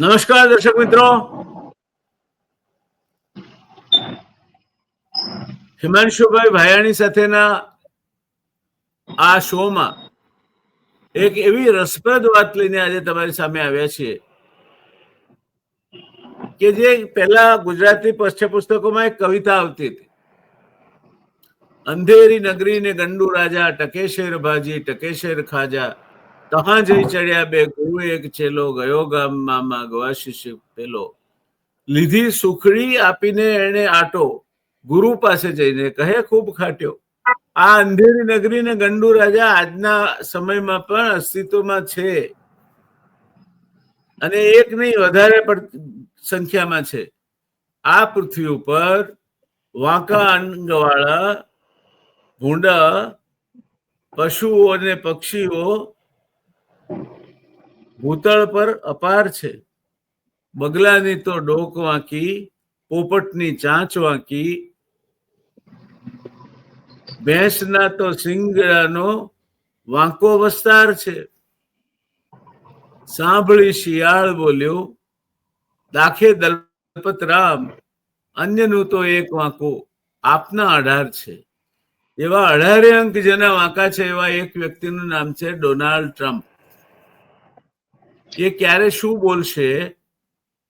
નમસ્કાર દર્શક મિત્રો. હિમાંશુભાઈ ભાયાણી સાથેના આ શોમાં એક એવી રસપ્રદ વાત લઈને આજે તમારી સામે આવ્યા છીએ કે જે પહેલા ગુજરાતી પાઠ્યપુસ્તકોમાં એક કવિતા આવતી હતી. અંધેરી નગરી ને ગંડુ રાજા ટકેશેર ભાજી, ટકેશેર ખાજા તહાં જઈ ચડ્યા બે ગુરુ એક છેલો ગયો ગામમાં મામા ગવા શિષ્ય પેલો. લીધી સુખડી આપીને એને આટો. ગુરુ પાસે જઈને કહે, ખૂબ ખાટ્યો. આ અંધેરી નગરી ને ગંડુ રાજા આજના સમયમાં પણ અસ્તિત્વમાં છે. અને એક નહીં, વધારે સંખ્યામાં છે. આ પૃથ્વી ઉપર વાંકા અંગવાળા, ભૂંડા, પશુઓ અને પક્ષીઓ ભૂતળ પર અપાર છે. બગલાની તો ડોક વાંકી, પોપટની ચાંચ વાંકી. ભેંસના તો સિંગડાનો વાંકો વસ્તાર છે. સાંભળી શિયાળ બોલ્યો, દાખે દલપત રામ, અન્યનું તો એક વાંકો આપના અઢાર છે. એવા અઢારે અંક જેના વાંકા છે એવા એક વ્યક્તિનું નામ છે ડોનાલ્ડ ટ્રમ્પ. એ ક્યારે શું બોલશે,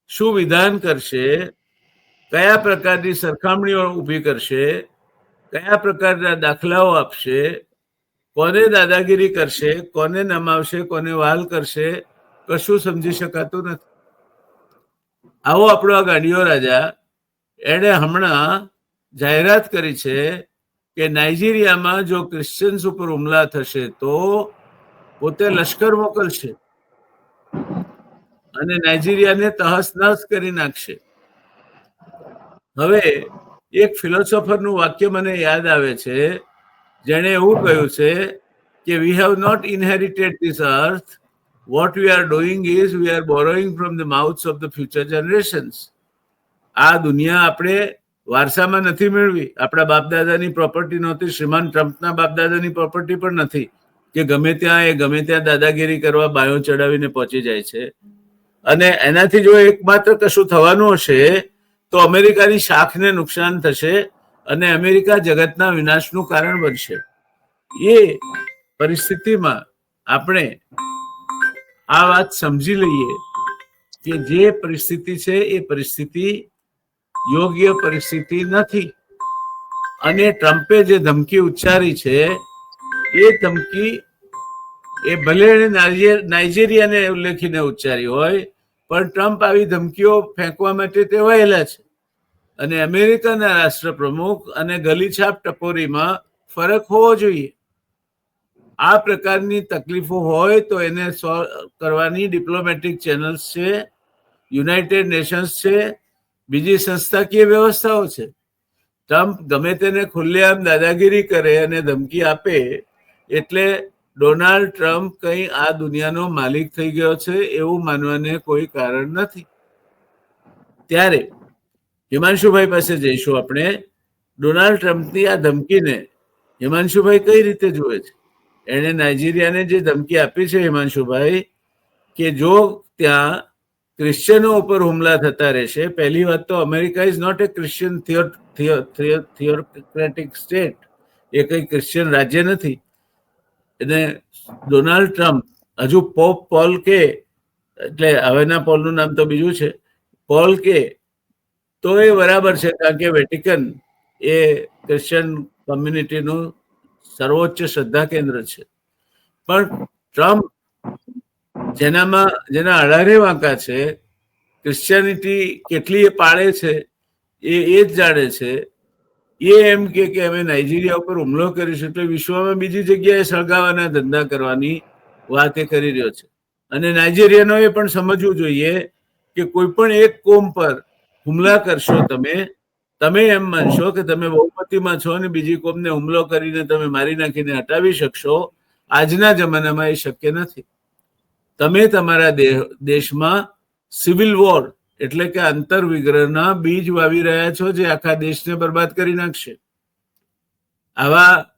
શું વિધાન કરશે, કયા પ્રકારની સરખામણીઓ ઊભી કરશે, કયા પ્રકારના દાખલાઓ આપશે, કોને દાદાગીરી કરશે, કોને નમાવશે, કોને વાલ કરશે, કશું સમજી શકાતું નથી. આવો આપણો આ ગાડીઓ રાજા, એણે હમણાં જાહેરાત કરી છે કે નાઇજીરિયામાં જો ક્રિશ્ચિયન્સ ઉપર હુમલા થશે તો પોતે લશ્કર મોકલશે. અને નાઇજીરિયાને તહસ નહસ કરી નાખશે. હવે એક ફિલોસોફરનું વાક્ય મને યાદ આવે છે, જેણે એવું કહ્યું છે કે we have not inherited this earth what we are doing is we are borrowing from the mouths of the future generations આ દુનિયા આપણે વારસામાં નથી મેળવી. આપણા બાપદાદાની પ્રોપર્ટી નહોતી. શ્રીમાન ટ્રમ્પના બાપદાદાની પ્રોપર્ટી પણ નથી. કે ગમે ત્યાં એ ગમે ત્યાં દાદાગીરી કરવા બાયો ચડાવીને પહોંચી જાય છે. અને એનાથી જો એકમાત્ર કશું થવાનું હશે, તો અમેરિકાની શાખને નુકસાન થશે અને અમેરિકા જગતના વિનાશનું કારણ બનશે. એ પરિસ્થિતિમાં આપણે આ વાત સમજી લઈએ કે જે પરિસ્થિતિ છે, એ પરિસ્થિતિ યોગ્ય પરિસ્થિતિ નથી. અને ટ્રમ્પે જે ધમકી ઉચ્ચારી છે, એ ધમકી એ ભલે નાઇજેરિયાને ઉલ્લેખીને ઉચ્ચારી હોય પણ ટ્રમ્પ આવી ધમકીઓ ફેંકવા માટે ટેવાયેલા છે. અને અમેરિકાના રાષ્ટ્રપ્રમુખ અને ગલીછાપ ટપોરીમાં ફરક હોવો જોઈએ. આ પ્રકારની તકલીફો હોય તો એને સોલ્વ કરવાની ડિપ્લોમેટિક ચેનલ્સ છે યુનાઇટેડ નેશન્સ છે, બીજી સંસ્થાકીય વ્યવસ્થાઓ છે. ટ્રમ્પ ગમે તેને ખુલ્લેઆમ દાદાગીરી કરે અને ધમકી આપે એટલે ડોનાલ્ડ ટ્રમ્પ કંઈ આ દુનિયાનો માલિક થઈ ગયો છે એવું માનવાને કોઈ કારણ નથી. ત્યારે હિમાંશુભાઈ પાસે જઈશું આપણે. ડોનાલ્ડ ટ્રમ્પની આ ધમકીને હિમાંશુભાઈ કઈ રીતે જુએ છે? એણે નાઇજીરિયાને જે ધમકી આપી છે હિમાંશુભાઈ, કે જો ત્યાં ક્રિશ્ચનો ઉપર હુમલા થતા રહેશે, પહેલી વાત તો America is not a Christian theocratic state એ કઈ ક્રિશ્ચિયન રાજ્ય નથી. અને ડોનાલ્ડ ટ્રમ્પ હજુ પોપ પોલ કે, એટલે હવેના પોલનું નામ તો બીજું છે પોલ કે, તો એ બરાબર છે, કારણ કે વેટિકન એ ક્રિશ્ચિયન કોમ્યુનિટીનું સર્વોચ્ચ શ્રદ્ધા કેન્દ્ર છે. પણ ટ્રમ્પ જેનામાં, જેના અઢારે વાંકા છે ક્રિશ્ચિયાનિટી કેટલી એ પાળે છે, એ એ જ જાણે છે એ એમ કે કે અમે નાઇજીરિયા ઉપર હુમલો કરીશું એટલે વિશ્વમાં બીજી જગ્યાએ સળગાવવાના ધંધા કરવાની વાત એ કરી રહ્યો છે. અને નાઇજીરિયાનોએ પણ સમજવું જોઈએ કે કોઈ પણ એક કોમ પર હુમલા કરશો તમે તમે એમ માનશો કે તમે બહુમતીમાં છો અને બીજી કોમને હુમલો કરીને તમે મારી નાખીને હટાવી શકશો, આજના જમાનામાં એ શક્ય નથી. તમે તમારા દેશમાં સિવિલ વોર એટલે કે આંતર વિગ્રહના બીજ વાવી રહ્યા છો જે આખા દેશને બરબાદ કરી નાખશે. આવા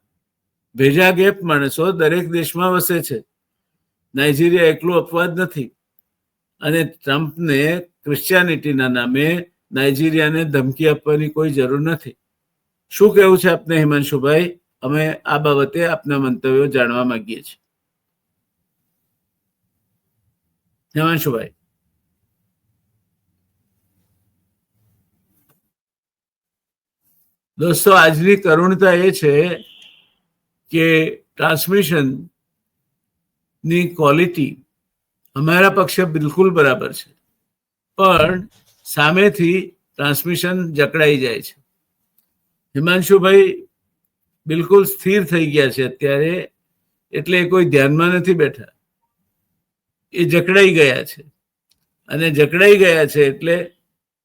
ભેજા ગેપ માણસો દરેક દેશમાં વસે છે. નાઇજીરિયા એકલું અપવાદ નથી. અને ટ્રમ્પને ક્રિશ્ચિયાનિટીના નામે નાઇજીરિયાને ધમકી આપવાની કોઈ જરૂર નથી. શું કહેવું છે આપને, હિમાંશુભાઈ? અમે આ બાબતે આપના મંતવ્યો જાણવા માંગીએ છીએ. હિમાંશુભાઈ. દોસ્તો, આજની કરુણતા એ છે કે ટ્રાન્સમિશનની ક્વોલિટી અમારા પક્ષે બિલકુલ બરાબર છે. પણ સામેથી ટ્રાન્સમિશન જકડાઈ જાય છે. હિમાંશુભાઈ બિલકુલ સ્થિર થઈ ગયા છે અત્યારે, એટલે કોઈ ધ્યાનમાં નથી બેઠા. એ જકડાઈ ગયા છે. અને જકડાઈ ગયા છે એટલે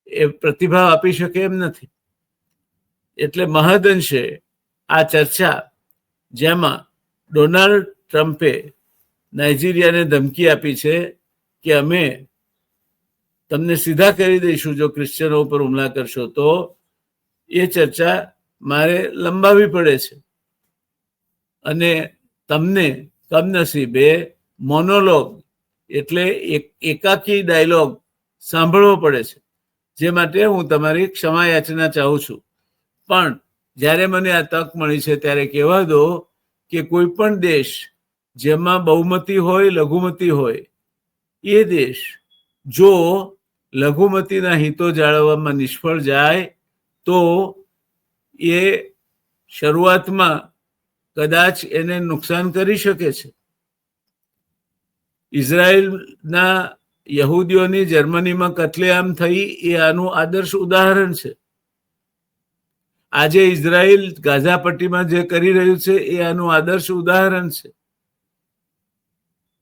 એ પ્રતિભાવ આપી શકે એમ નથી. એટલે મહદઅંશે આ ચર્ચા જેમાં ડોનાલ્ડ ટ્રમ્પે નાઇજીરિયાને ધમકી આપી છે કે અમે તમને સીધા કરી દઈશું જો ક્રિશ્ચનો ઉપર હુમલા કરશો તો એ ચર્ચા મારે લંબાવી પડે છે. અને તમને કમનસીબે મોનોલોગ એટલે એકાકી ડાયલોગ સાંભળવો પડે છે. જે માટે હું તમારી ક્ષમા યાચના ચાહું છું. પણ જ્યારે મને આ તક મળી છે ત્યારે કહેવા દો કે કોઈ પણ દેશ જેમાં બહુમતી હોય, લઘુમતી હોય, એ દેશ જો લઘુમતીના હિતો જાળવવામાં નિષ્ફળ જાય, તો એ શરૂઆતમાં કદાચ એને નુકસાન કરી શકે છે. ઇઝરાયલના યહૂદીઓની જર્મનીમાં કતલેઆમ થઈ એ આનું આદર્શ ઉદાહરણ છે. આજે ઇઝરાયલ ગાઝા પટ્ટીમાં જે કરી રહ્યું છે, એ આનું આદર્શ ઉદાહરણ છે.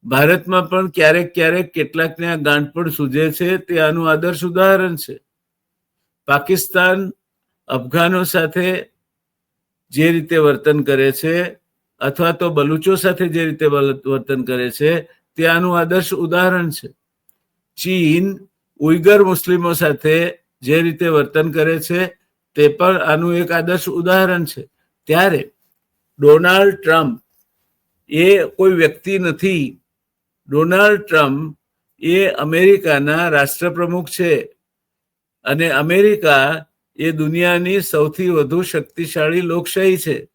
ભારતમાં પણ ક્યારેક ક્યારેક કેટલાકને આ ગાંઠપણ સૂજે છે, તે આનું આદર્શ ઉદાહરણ છે. પાકિસ્તાન અફઘાનો સાથે જે રીતે વર્તન કરે છે, અથવા તો બલુચો સાથે જે રીતે વર્તન કરે છે, તે આનું આદર્શ ઉદાહરણ છે. ચીન ઉઈગર મુસ્લિમો સાથે જે રીતે વર્તન કરે છે તે પણ આનું એક આદર્શ ઉદાહરણ છે. ત્યારે ડોનાલ્ડ ટ્રમ્પ એ કોઈ વ્યક્તિ નથી. ડોનાલ્ડ ટ્રમ્પ એ અમેરિકાના રાષ્ટ્રપ્રમુખ છે. અને અમેરિકા એ દુનિયાની સૌથી વધુ શક્તિશાળી લોકશાહી છે.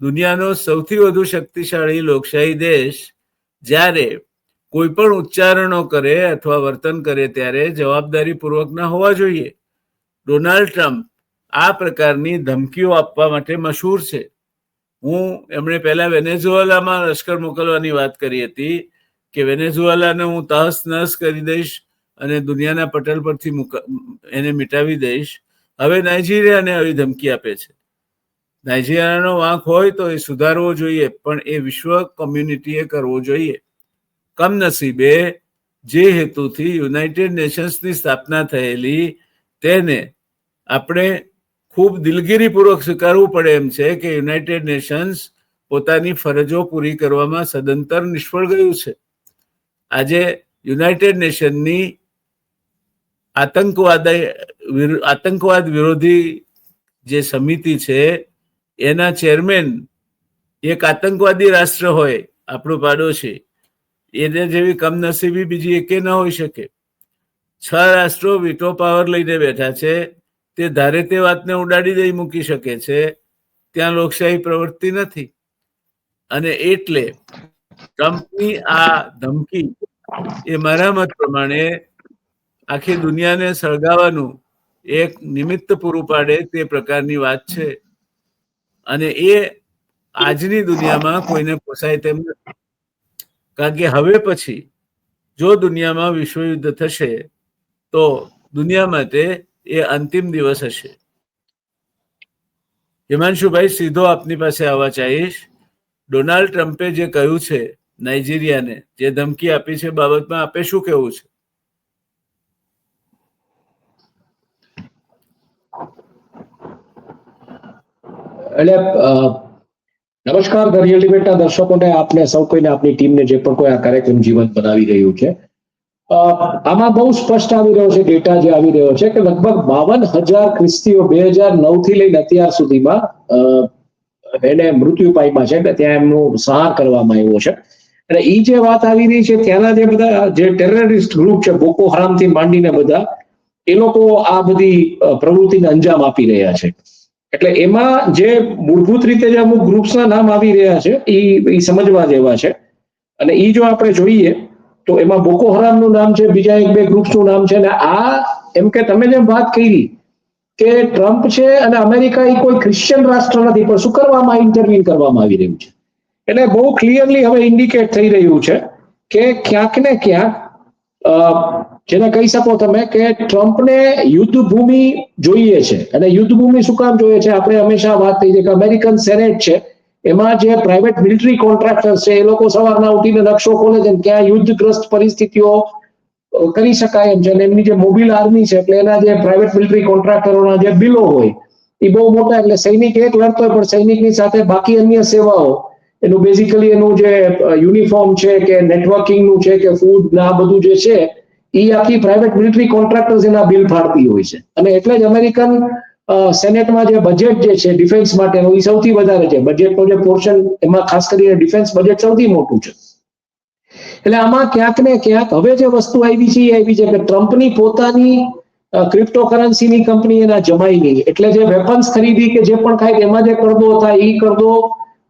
દુનિયાનો સૌથી વધુ શક્તિશાળી લોકશાહી દેશ જ્યારે કોઈ પણ ઉચ્ચારણો કરે અથવા વર્તન કરે ત્યારે જવાબદારીપૂર્વકના હોવા જોઈએ. ડોનાલ્ડ ટ્રમ્પ આ પ્રકારની ધમકીઓ આપવા માટે મશહૂર છે. હું એમણે પહેલા વેનેઝુએલામાં લશ્કર મોકલવાની વાત કરી હતી કે વેનેઝુએલાને હું તહસ નહસ કરી દઈશ અને દુનિયાના પટલ પરથી એને મિટાવી દઈશ. હવે નાઇજીરિયાને આવી ધમકી આપે છે. નાઇજીરિયાનો વાંક હોય તો એ સુધારવો જોઈએ, પણ એ વિશ્વ કોમ્યુનિટીએ કરવો જોઈએ. કમનસીબે જે હેતુથી યુનાઇટેડ નેશન્સની સ્થાપના થયેલી તેને આપણે ખૂબ દિલગીરીપૂર્વક સ્વીકારવું પડે એમ છે કે યુનાઇટેડ નેશન્સ પોતાની ફરજો પૂરી કરવામાં સદંતર નિષ્ફળ ગયું છે. આજે યુનાઇટેડ નેશનની આતંકવાદ આતંકવાદ વિરોધી જે સમિતિ છે, એના ચેરમેન એક આતંકવાદી રાષ્ટ્ર હોય, આપણું પાડોશી, એને જેવી કમનસીબી બીજી એકે ન હોઈ શકે. છ રાષ્ટ્રો વિટો પાવર લઈને બેઠા છે તે ધારે તે વાતને ઉડાડી દઈ મૂકી શકે છે. ત્યાં લોકશાહી પ્રવૃત્તિ નથી. અને એટલે ટ્રમ્પની આ ધમકી એ મારા મત પ્રમાણે આખી દુનિયાને સળગાવવાનું એક નિમિત્ત પૂરું પાડે તે પ્રકારની વાત છે. અને એ આજની દુનિયામાં કોઈને પોસાય તેમ નથી. કારણ કે હવે પછી જો દુનિયામાં વિશ્વયુદ્ધ થશે તો દુનિયા માટે એ અંતિમ દિવસ હશે. હિમાંશુભાઈ, સીધો આપની પાસે આવવા ચાહીશ. ડોનાલ્ડ ટ્રમ્પે જે કહ્યું છે, નાઇજીરિયાને, જે ધમકી આપી છે બાબતમાં આપે શું કેવું છે? એટલે નમસ્કાર ધ રિયલ દર્શકોને, આપને, સૌ કોઈને આપની ટીમને જે પણ કોઈ આ કાર્યક્રમ જીવંત બનાવી રહ્યું છે આમાં બહુ સ્પષ્ટ આવી રહ્યો છે ડેટા જે આવી રહ્યો છે કે લગભગ બાવન હજાર ખ્રિસ્તીઓ બે હજાર નવથી લઈને અત્યાર સુધીમાં એને મૃત્યુ પામ્યા છે એટલે ત્યાં એમનું સહાર કરવામાં આવ્યો છે. અને એ જે વાત આવી રહી છે, ત્યાંના જે બધા જે ટેરરિસ્ટ ગ્રુપ છે બોકો હરામથી માંડીને બધા, એ લોકો આ બધી પ્રવૃત્તિને અંજામ આપી રહ્યા છે. એટલે એમાં જે મૂળભૂત રીતે જે અમુક ગ્રુપ્સના નામ આવી રહ્યા છે, ઈ સમજવા જેવા છે. અને એ જો આપણે જોઈએ તો એમાં બોકો હરામનું નામ છે, બીજા એક બે ગ્રુપ્સનું નામ છે, અને આ એમ કે તમે જેમ વાત કરી કે ટ્રમ્પ છે અને અમેરિકા એ કોઈ ક્રિશ્ચિયન રાષ્ટ્ર નથી, પણ શું કરવામાં ઇન્ટરવ્યુ કરવામાં આવી રહ્યું છે? એટલે બહુ ક્લિયરલી હવે ઇન્ડિકેટ થઈ રહ્યું છે કે ક્યાંક ને ક્યાંક જેને કહી શકો તમે કે ટ્રમ્પને યુદ્ધ ભૂમિ જોઈએ છે. અને યુદ્ધ ભૂમિ શું કામ જોઈએ છે? આપણે હંમેશા વાત થઈ છે કે અમેરિકન સેનેટ છે. એમાં જે પ્રાઇવેટ મિલિટરી કોન્ટ્રાક્ટર છે, એ લોકો સવારના ઉઠીને નકશો ખોલે છે ત્યાં યુદ્ધગ્રસ્ત પરિસ્થિતિઓ કરી શકાય એમ છે. અને એમની જે મોબિલ આર્મી છે, એટલે એના જે પ્રાઇવેટ મિલિટરી કોન્ટ્રાક્ટરોના જે બિલો હોય, એ બહુ મોટા એટલે સૈનિક એક લડતો હોય, પણ સૈનિકની સાથે બાકી અન્ય સેવાઓ, એનું બેઝિકલી એનું જે યુનિફોર્મ છે કે નેટવર્કિંગનું છે કે ફૂડ આ બધું જે છે એ આખી પ્રાઇવેટ મિલિટરી કોન્ટ્રાક્ટર્સ એના બિલ ફાળતી હોય છે. અને એટલે જ અમેરિકન સેનેટમાં જે બજેટ જે છે ડિફેન્સ માટેનું એ સૌથી વધારે છે. બજેટનું જે પોર્શન એમાં ખાસ કરીને ડિફેન્સ બજેટ સૌથી મોટું છે. એટલે આમાં ક્યાંક ને ક્યાંક હવે જે વસ્તુ આવી છે, એ આવી છે કે ટ્રમ્પની પોતાની ક્રિપ્ટોકરન્સીની કંપની એના જમાઈની એટલે જે વેપન્સ ખરીદી કે જે પણ થાય એમાં જે કરદો થાય એ કરદો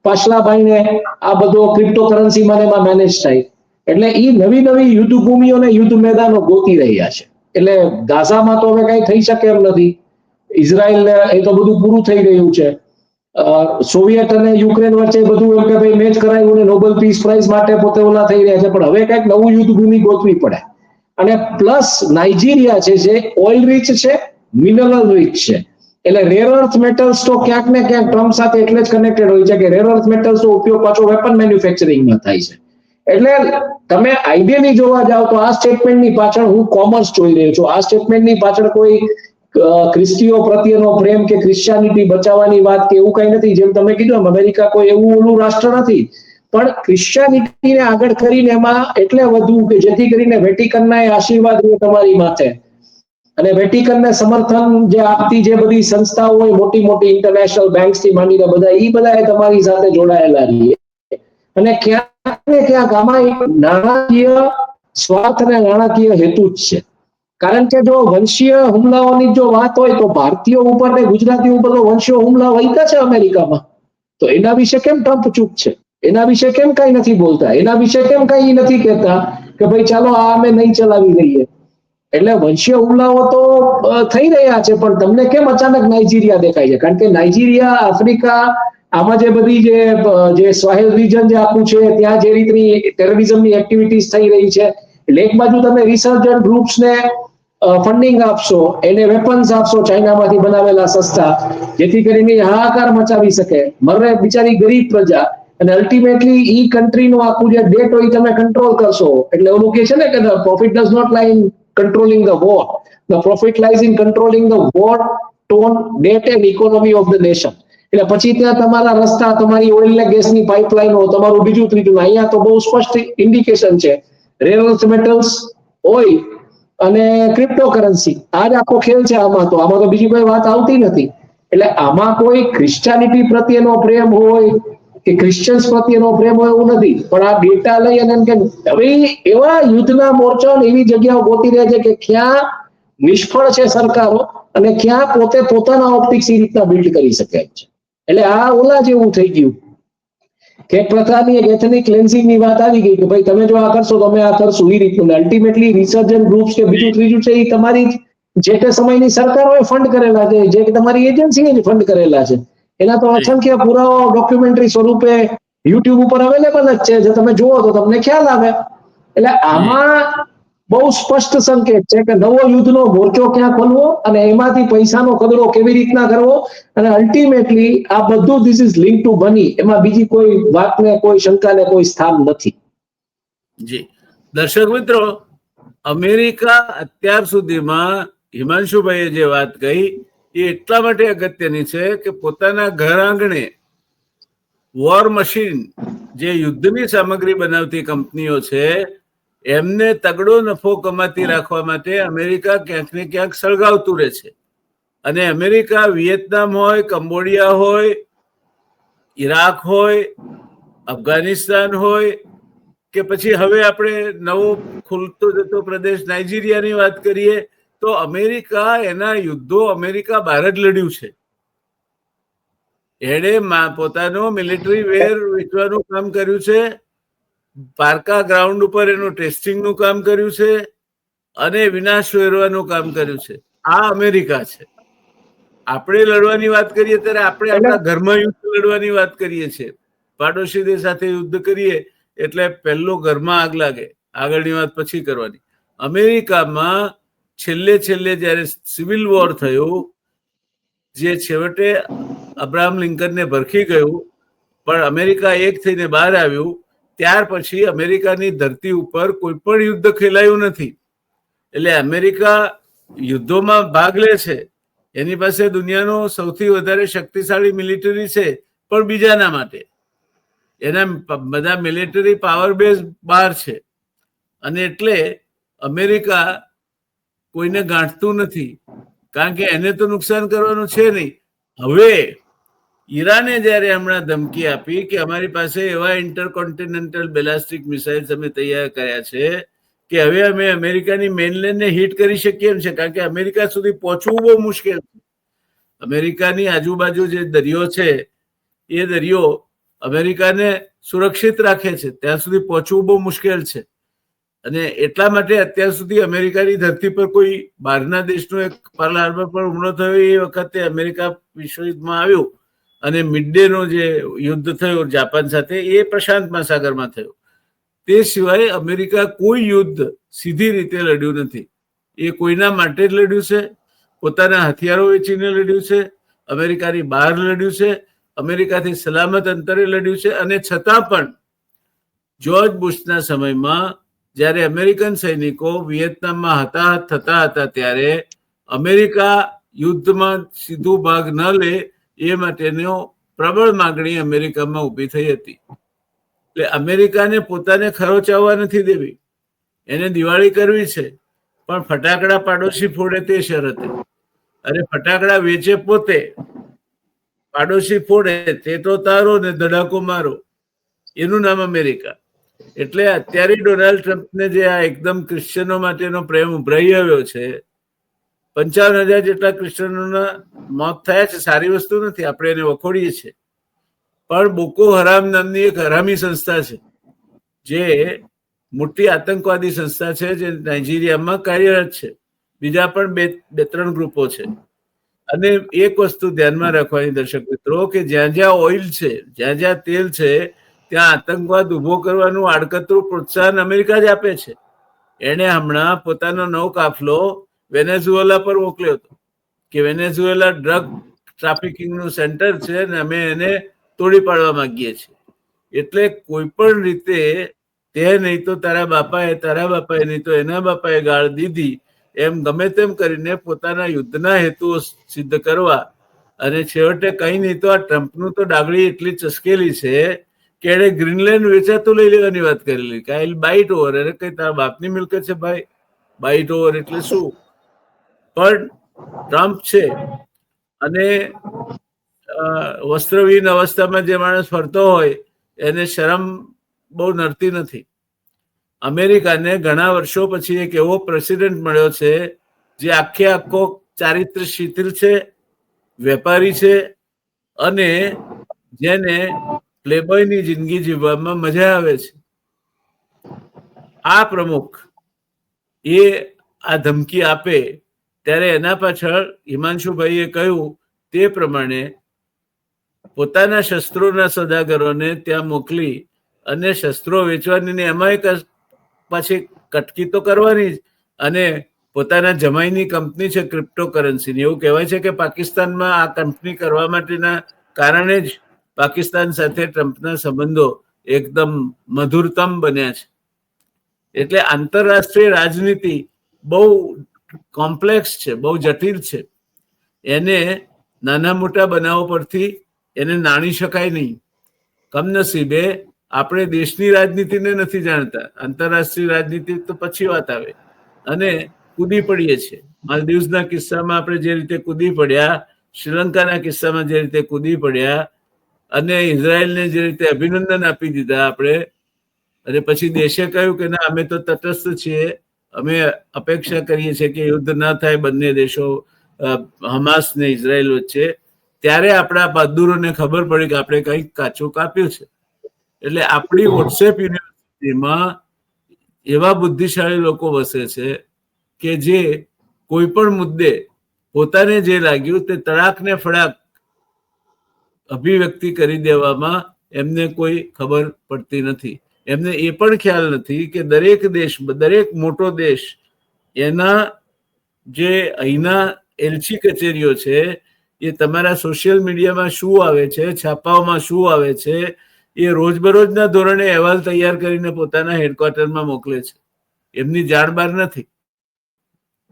પાછલા ભાઈને આ બધો ક્રિપ્ટોકરન્સીમાં એમાં મેનેજ થાય. એટલે એ નવી નવી યુદ્ધ ભૂમિઓને યુદ્ધ મેદાનો ગોતી રહ્યા છે. એટલે ગાઝામાં તો હવે કઈ થઈ શકે એમ નથી. ઇઝરાયલ એ તો બધું પૂરું થઈ ગયું છે. સોવિયત અને યુક્રેન વચ્ચે બધું એમ કે ભાઈ મેચ કરાયું ને નોબેલ પીસ પ્રાઇઝ માટે પોતે ઓલા થઈ રહ્યા છે, પણ હવે કંઈક નવું યુદ્ધ ભૂમિ ગોતવી પડે. અને પ્લસ નાઇજીરિયા છે જે ઓઇલ રીચ છે મિનરલ રીચ છે. એટલે રેર અર્થ મેટલ્સ તો ક્યાંક ને ક્યાંક ટ્રમ્પ સાથે એટલે જ કનેક્ટેડ હોય છે કે રેર અર્થ મેટલ્સ નો ઉપયોગ પાછો વેપન મેન્યુફેક્ચરિંગમાં થાય છે. એટલે તમે આઈડિયલી જોવા જાવ તો આ સ્ટેટમેન્ટની પાછળ હું કોમર્સ જોઈ રહ્યો છું. આ સ્ટેટમેન્ટની પાછળ કોઈ ખ્રિસ્તીઓ પ્રત્યેનો પ્રેમ કે ક્રિશ્ચિયાનિટી બચાવવાની વાત કે એવું કઈ નથી, જેમ તમે કીધું અમેરિકા કોઈ એવું ઓલું રાષ્ટ્ર નથી. પણ ક્રિશ્ચિયાનિટીને આગળ કરીને એમાં એટલે વધુ કે જેથી કરીને વેટિકનના આશીર્વાદ રહ્યો તમારી માથે. અને વેટિકનને સમર્થન જે આપતી જે બધી સંસ્થાઓ હોય મોટી મોટી ઇન્ટરનેશનલ બેંક્સથી માંડીને બધા એ બધા તમારી સાથે જોડાયેલા રહીએ. અને ક્યાંક ને ક્યાંક આમાં એક નાણાકીય સ્વાર્થ અને નાણાકીય હેતુ જ છે. કારણ કે જો વંશીય હુમલાઓની જો વાત હોય તો ભારતીયો ઉપર ને ગુજરાતી ઉપર તો વંશીય હુમલા વહીતા છે અમેરિકામાં. તો એના વિશે કેમ ટ્રમ્પ ચૂપ છે? એના વિશે કેમ કઈ નથી બોલતા? એના વિશે કેમ કઈ નથી કહેતા કે ભાઈ ચાલો આ અમે નહીં ચલાવી લઈએ? એટલે વંશીય હુમલાઓ તો થઈ રહ્યા છે, પણ તમને કેમ અચાનક નાઇજીરિયા દેખાય છે? કારણ કે નાઇજીરિયા, આફ્રિકા, આમાં જે બધી જે જે સ્વાહેલ રિજન જે આખું છે, ત્યાં જે રીતની ટેરરિઝમની એક્ટિવિટીઝ થઈ રહી છે. એટલે એક બાજુ તમે રિસર્જન્ટ ગ્રુપ્સને ફંડિંગ આપશો, એને વેપન્સ આપશો, ચાઇનામાંથી બનાવેલા સસ્તા, જેથી કરીને હાહાકાર મચાવી શકે. મરે બિચારી ગરીબ પ્રજા, અને અલ્ટિમેટલી ઈ કન્ટ્રીનું આખું જે ડેટ હોય તમે કંટ્રોલ કરશો. એટલે ઓલું કે છે ને કે profit does not lie in controlling the war the profit lies in controlling the war tone debt and economy of the nation એટલે પછી ત્યાં તમારા રસ્તા, તમારી ઓઇલ ને ગેસની પાઇપલાઇનો તમારું બીજું ત્રીજું, અહીંયા તો બહુ સ્પષ્ટ ઇન્ડિકેશન છે. રેર અર્થ મેટલ્સ ઓઇલ અને ક્રિપ્ટોકરન્સી આ જ આખો ખેલ છે આમાં તો. આમાં તો બીજી કોઈ વાત આવતી નથી. એટલે આમાં કોઈ ક્રિશ્ચિયાનિટી પ્રત્યેનો પ્રેમ હોય કે ક્રિશ્ચિયન્સ પ્રત્યેનો પ્રેમ હોય એવું નથી. પણ આ ડેટા લઈ અને કે હવે એવા યુદ્ધના મોરચા એવી જગ્યાઓ ગોતી રહ્યા છે કે ક્યાં નિષ્ફળ છે સરકારો અને ક્યાં પોતે પોતાના ઓપ્ટિક્સ એ રીતના બિલ્ડ કરી શકે છે. એટલે આ ઓલા જેવું થઈ ગયું. કે એક પ્રકારની એક એથનિક ક્લેન્સિંગની વાત આવી ગઈ કે ભાઈ તમે જો આ કરશો તો અમે આ કરશું એ રીતનું. અલ્ટિમેટલી રિસર્જન ગ્રુપ્સ કે બીજું ત્રીજું છે એ તમારી જે તે સમયની સરકારોએ ફંડ કરેલા છે, જે તમારી એજન્સીએ જ ફંડ કરેલા છે. એના તો અસંખ્ય પુરાવો ડોક્યુમેન્ટરી સ્વરૂપે યુટ્યુબ ઉપર અવેલેબલ જ છે. જે તમે જુઓ તો તમને ખ્યાલ આવે. એટલે આમાં બહુ સ્પષ્ટ સંકેત છે કે નવો યુદ્ધનો મોરચો ક્યાં ખોલવો અને એમાંથી પૈસાનો કદરો કેવી રીતના કરવો અને અલ્ટિમેટલી આ બધું this is link to money એમાં બીજી કોઈ વાતને, કોઈ શંકાને કોઈ સ્થાન નથી. જી. દર્શક મિત્રો, અમેરિકા અત્યાર સુધીમાં હિમાંશુભાઈએ જે વાત કહી, એ એટલા માટે અગત્યની છે કે પોતાના ઘર આંગણે વોર મશીન જે યુદ્ધની સામગ્રી બનાવતી કંપનીઓ છે એમને તગડો નફો કમાતી રાખવા માટે અમેરિકા ક્યાંક ને ક્યાંક સળગાવતું રહે છે. અને અમેરિકા વિયેતનામ હોય કંબોડિયા હોય ઈરાક હોય અફઘાનિસ્તાન હોય કે પછી હવે આપણે નવો ખુલતો જતો પ્રદેશ નાઇજીરિયાની વાત કરીએ તો અમેરિકા એના યુદ્ધો અમેરિકા બહાર જ લડ્યું છે. એણે પોતાનો મિલિટરી વેર વેચવાનું કામ કર્યું છે. પારકા ગ્રાઉન્ડ ઉપર એનું ટેસ્ટિંગનું કામ કર્યું છે અને વિનાશ વેરવાનું કામ કર્યું છે. આ અમેરિકા છે. આપણે લડવાની વાત કરીએ ત્યારે આપણે આપણા ઘરમાં યુદ્ધ લડવાની વાત કરીએ છીએ. પાડોશી દેશ સાથે યુદ્ધ કરીએ એટલે પહેલો ઘરમાં આગ લાગે. આગળની વાત પછી કરવાની. અમેરિકામાં છેલ્લે છેલ્લે જ્યારે સિવિલ વોર થયો, જે છેવટે અબ્રાહમ લિંકનને ભરખી ગયું, પણ અમેરિકા એક થઈને બહાર આવ્યું ત્યાર પછી અમેરિકાની ધરતી ઉપર કોઈ પણ યુદ્ધ ખેલાયું નથી. એટલે અમેરિકા યુદ્ધોમાં ભાગ લે છે. એની પાસે દુનિયાનો સૌથી વધારે શક્તિશાળી મિલિટરી છે, પણ બીજાના માટે. એના બધા મિલિટરી પાવર બેઝ બહાર છે. અને એટલે અમેરિકા કોઈને ગાંઠતું નથી. કારણ કે એને તો નુકસાન કરવાનું છે નહીં. હવે ઈરાને જ્યારે હમણાં ધમકી આપી કે અમારી પાસે એવા ઇન્ટરકોન્ટિનેન્ટલ બેલાસ્ટિક મિસાઇલ અમે તૈયાર કર્યા છે કે હવે અમે અમેરિકાની મેનલેન્ડને હિટ કરી શકીએ એમ છે. કારણ કે અમેરિકા સુધી પહોંચવું બહુ મુશ્કેલ છે. અમેરિકાની આજુબાજુ જે દરિયો છે, એ દરિયો અમેરિકાને સુરક્ષિત રાખે છે. ત્યાં સુધી પહોંચવું બહુ મુશ્કેલ છે. અને એટલા માટે અત્યાર સુધી અમેરિકાની ધરતી પર કોઈ બહારના દેશનો એક પર્લ હાર્બર પર હુમલો થયો એ વખતે અમેરિકા વિશ્વયુદ્ધમાં આવ્યું. અને મિડ ડેનો જે યુદ્ધ થયું જાપાન સાથે, એ પ્રશાંત મહાસાગરમાં થયું. તે સિવાય અમેરિકા કોઈ યુદ્ધ સીધી રીતે લડ્યું નથી. એ કોઈના માટે જ લડ્યું છે? પોતાના હથિયારો વેચીને લડ્યું છે? અમેરિકાની બહાર લડ્યું છે? અમેરિકાથી સલામત અંતરે લડ્યું છે? અને છતાં પણ જ્યોર્જ બુશના સમયમાં, જ્યારે અમેરિકન સૈનિકો વિયેતનામમાં હતાહત થતા હતા ત્યારે અમેરિકા યુદ્ધમાં સીધો ભાગ ન લે એ માટેનો પ્રબળ માંગણી અમેરિકામાં ઊભી થઈ હતી. એટલે અમેરિકાને પોતાને ખરોચાવવા નથી દેવી. એને દિવાળી કરવી છે. પણ ફટાકડા પાડોશી ફોડે તે શરતે. અરે ફટાકડા વેચે પોતે. પાડોશી ફોડે, તે તો તારો ને ધડાકો મારો. એનું નામ અમેરિકા. એટલે અત્યારે ડોનાલ્ડ ટ્રમ્પને જે આ એકદમ ક્રિશ્ચનો માટેનો પ્રેમ ઉભરાઈ આવ્યો છે પંચાવન હજાર જેટલા ક્રિશ્ચનોના મોત થયા છે, સારી વસ્તુ નથી, આપણે એને વખોડીએ છીએ. પણ બોકો હરામ નામની એક હરામી સંસ્થા છે, જે મોટી આતંકવાદી સંસ્થા છે, જે નાઇજીરિયામાં કાર્યરત છે. બીજા પણ બે બે, ત્રણ ગ્રુપો છે. અને એક વસ્તુ ધ્યાનમાં રાખવાની દર્શક મિત્રો, કે જ્યાં જ્યાં ઓઇલ છે, જ્યાં જ્યાં તેલ છે, ત્યાં આતંકવાદ ઊભો કરવાનું આડકતરું પ્રોત્સાહન અમેરિકા જ આપે છે. એણે હમણાં પોતાનો નવો કાફલો વેનેઝુએલા પર મોકલ્યો હતો કે વેનેઝુએલા ડ્રગ ટ્રાફિકિંગનું સેન્ટર છે અને અમે એને તોડી પાડવા માંગીએ છીએ. એટલે કોઈ પણ રીતે તે નહીં તો તારા બાપાએ તારા બાપાએ નહીં તો એના બાપાએ ગાળ દીધી એમ ગમે તેમ કરીને પોતાના યુદ્ધના હેતુઓ સિદ્ધ કરવા. અને છેવટે કઈ નહીં તો આ ટ્રમ્પનું તો ડાગડી એટલી ચસકેલી છે કે એણે ગ્રીનલેન્ડ વેચાતું લઈ લેવાની વાત કરેલી. કે આઈ બાઇટ ઓવર અરે કઈ તારા બાપની મિલકત છે ભાઈ? બાઇટ ઓવર એટલે શું? પણ ટ્રમ્પ છે. અને વસ્ત્રવિહીન અવસ્થામાં જે માણસ ફરતો હોય, એને શરમ બહુ નડતી નથી. અમેરિકાને ઘણા વર્ષો પછી એક એવો પ્રેસિડેન્ટ મળ્યો છે, જે આખે આખો ચારિત્ર શિથિલ છે, વેપારી છે, અને જેને પ્લેબોયની જિંદગી જીવવામાં મજા આવે છે. આ પ્રમુખ એ આ ધમકી આપે ત્યારે એના પાછળ હિમાંશુભાઈએ કહ્યું તે પ્રમાણે પોતાના શસ્ત્રોના સદાગરોને ત્યાં મોકલી અને શસ્ત્રો વેચવાની ને એમાંય પાછી કટકી તો કરવાની જ અને પોતાના જમાઈની કંપની છે ક્રિપ્ટોકરન્સીની એવું કહેવાય છે કે પાકિસ્તાનમાં આ કંપની કરવા માટેના કારણે જ પાકિસ્તાન સાથે ટ્રમ્પના સંબંધો એકદમ મધુરતમ બન્યા છે. એટલે આંતરરાષ્ટ્રીય રાજનીતિ બહુ કોમ્પ્લેક્સ છે, બહુ જટિલ છે. એને નાના મોટા બનાવો પરથી એને નાણી શકાય નહીં. કમનસીબે આપણે દેશની રાજનીતિને નથી જાણતા. આંતરરાષ્ટ્રીય રાજનીતિ તો પછી વાત આવે. અને કૂદી પડીએ છીએ માલદીવ્સના કિસ્સામાં આપણે જે રીતે કૂદી પડ્યા, શ્રીલંકાના કિસ્સામાં જે રીતે કૂદી પડ્યા, અને ઇઝરાયલને જે રીતે અભિનંદન આપી દીધા આપણે, અને પછી દેશે કહ્યું કે ના, અમે તો તટસ્થ છીએ. અમે અપેક્ષા કરીએ છીએ કે યુદ્ધ ના થાય, બંને દેશો હમાસ ને ઇઝરાયલ વચ્ચે. ત્યારે આપણા બહાદુરોને ખબર પડી કે આપણે કંઈક કાચું કાપ્યું છે. એટલે આપણી વોટ્સએપ યુનિવર્સિટીમાં એવા બુદ્ધિશાળી લોકો વસે છે કે જે કોઈ પણ મુદ્દે પોતાને જે લાગ્યું તે તડાક ને ફડાક અભિવ્યક્તિ કરી દેવામાં એમને કોઈ ખબર પડતી નથી. એમને એ પણ ખ્યાલ નથી કે દરેક દેશ, દરેક મોટો દેશ એના જે અહીંના એલચી કચેરીઓ છે, એ તમારા સોશિયલ મીડિયામાં શું આવે છે, છાપાઓમાં શું આવે છે, એ રોજબરોજના ધોરણે અહેવાલ તૈયાર કરીને પોતાના હેડક્વાર્ટરમાં મોકલે છે. એમની જાણ બાર નથી.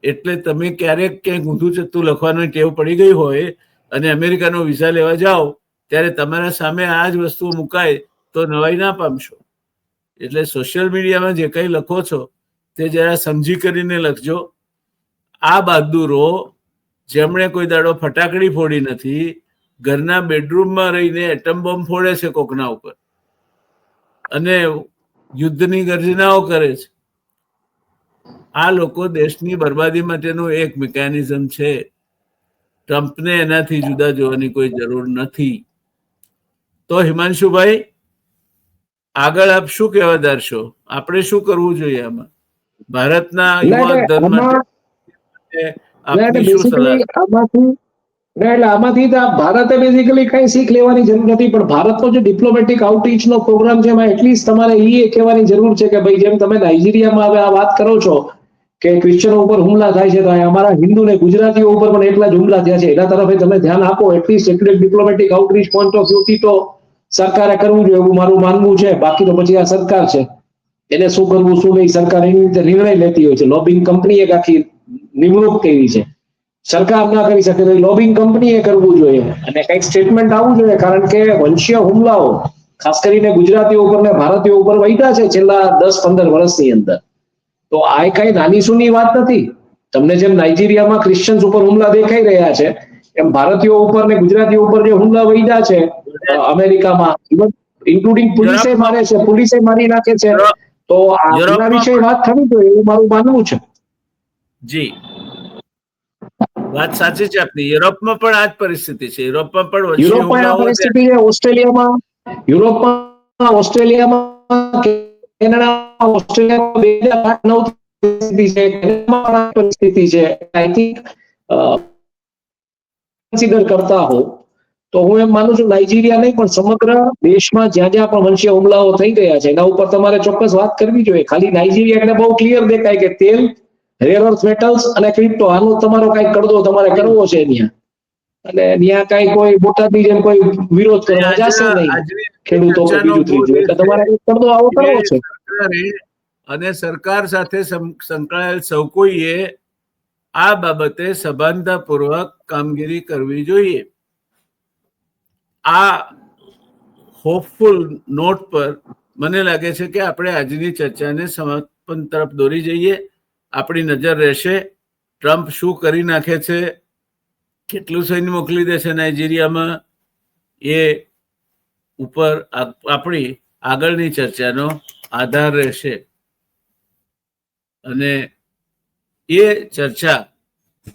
એટલે તમે ક્યારેક ક્યાંક ઊંધું ચત્તું લખવાની ટેવ પડી ગઈ હોય અને અમેરિકાનો વિઝા લેવા જાઓ, ત્યારે તમારા સામે આ જ વસ્તુઓ મુકાય તો નવાઈ ના પામશો. એટલે સોશિયલ મીડિયામાં જે કંઈ લખો છો, તે જરા સમજી કરીને લખજો. આ બહાદુરો જેમણે કોઈ દાડો ફટાકડી ફોડી નથી, ઘરના બેડરૂમમાં રહીને એટમ બોમ્બ ફોડે છે કોકના ઉપર. અને યુદ્ધની ગર્જનાઓ કરે છે. આ લોકો દેશની બરબાદી માટેનું એક મિકેનિઝમ છે. ટ્રમ્પને એનાથી જુદા જોવાની કોઈ જરૂર નથી. તો હિમાંશુભાઈ આગળ આપ શું કહેવા ધારશો? આપણે શું કરવું જોઈએ આમાં? ભારતના યુવા ધર્મ એટલે આમાંથી ભારતે બેઝિકલી કઈ શીખ લેવાની જરૂર નથી પણ ભારતનો જે ડિપ્લોમેટિક આઉટરીચ નો પ્રોગ્રામ છે એમાં એટલીસ્ટ તમારે એ કહેવાની જરૂર છે કે ભાઈ જેમ તમે નાઇજીરિયામાં હવે આ વાત કરો છો કે ક્રિશ્ચનો ઉપર હુમલા થાય છે તો અમારા હિન્દુ ને ગુજરાતીઓ ઉપર પણ એટલા જ હુમલા થયા છે. એના તરફે તમે ધ્યાન આપો એટલીસ્ટ એટલું diplomatic outreach point of view થી તો સરકારે કરવું જોઈએ એવું મારું માનવું છે. બાકી તો પછી આ સરકાર છે. એને શું કરવું, શું નહીં, સરકાર એની રીતે નિર્ણય લેતી હોય છે. લોબિંગ કંપની એક આખી નિમણૂક કરી છે. સરકાર ના કરી શકે લોબિંગ કંપનીએ કરવું જોઈએ. અને કંઈક સ્ટેટમેન્ટ આવવું જોઈએ, કારણ કે વંશીય હુમલાઓ, ખાસ કરીને ગુજરાતીઓ ઉપર ને ભારતીયો ઉપર વધ્યા છે છેલ્લા દસ, પંદર વર્ષની અંદર. તો આ કઈ નાની સુની વાત નથી. તમને જેમ નાઇજીરિયામાં ક્રિશ્ચિયન્સ ઉપર હુમલા દેખાઈ રહ્યા છે, એમ ભારતીયો ઉપર ને ગુજરાતીઓ ઉપર જે હુમલા વધ્યા છે અમેરિકામાં ઇન્ક્લુડિંગ પોલીસે મારે છે પોલીસે મારી નાખે છે. તો આના વિશે વાત થવી જોઈએ એવું મારું માનવું છે. જી. વાત સાચી છે આપની. યુરોપમાં પણ આ જ પરિસ્થિતિ છે. યુરોપમાં પણ યુરોપમાં આ પરિસ્થિતિ છે. ઓસ્ટ્રેલિયામાં યુરોપમાં ઓસ્ટ્રેલિયામાં કેનેડા ઓસ્ટ્રેલિયામાં બે હજાર આઠ નવ પરિસ્થિતિ છે. કેનેડામાં પરિસ્થિતિ છે. આઈ થિંક કન્સિડર કરતા હો તો હું એમ માનું છું નાઇજીરિયા નહીં પણ સમગ્ર દેશમાં જ્યાં જ્યાં પણ વંશીય હુમલાઓ થઈ ગયા છે એના ઉપર તમારે ચોક્કસ વાત કરવી જોઈએ. ખાલી નાઇજીરિયા એટલે બહુ ક્લિયર દેખાય કે તેલ રેર અર્થ મેટલ્સ અને ક્રિપ્ટો આનો તમારો કઈ કરદો તમારે કરવો છે ત્યાં અને ત્યાં કઈ કોઈ બોટાદની જેમ કોઈ વિરોધ કરવા જશે નહીં. ખેડૂતો બીજું ત્રીજું. એટલે તમારે કરદો આવો કરવો છે. અને સરકાર સાથે સંકળાયેલ સૌ કોઈએ આ બાબતે સભાનતાપૂર્વક કામગીરી કરવી જોઈએ. આ હોપફુલ નોટ પર મને લાગે છે કે આપણે આજની ચર્ચાને સમાપન તરફ દોરી જઈએ. આપણી નજર રહેશે, ટ્રમ્પ શું કરી નાખે છે, કેટલું સૈન્ય મોકલી દેશે નાઇજીરિયામાં, એ ઉપર આપ- આપણી આગળની ચર્ચાનો આધાર રહેશે. અને એ ચર્ચા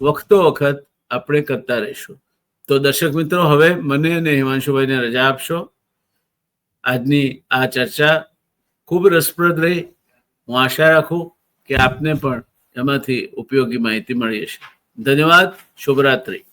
વખતો વખત આપણે કરતા રહીશું. તો દર્શક મિત્રો, હવે મને અને હિમાંશુભાઈને રજા આપશો. આજની આ ચર્ચા ખૂબ રસપ્રદ રહી. હું આશા રાખું કે આપને પણ એમાંથી ઉપયોગી માહિતી મળી હશે. ધન્યવાદ, શુભરાત્રી.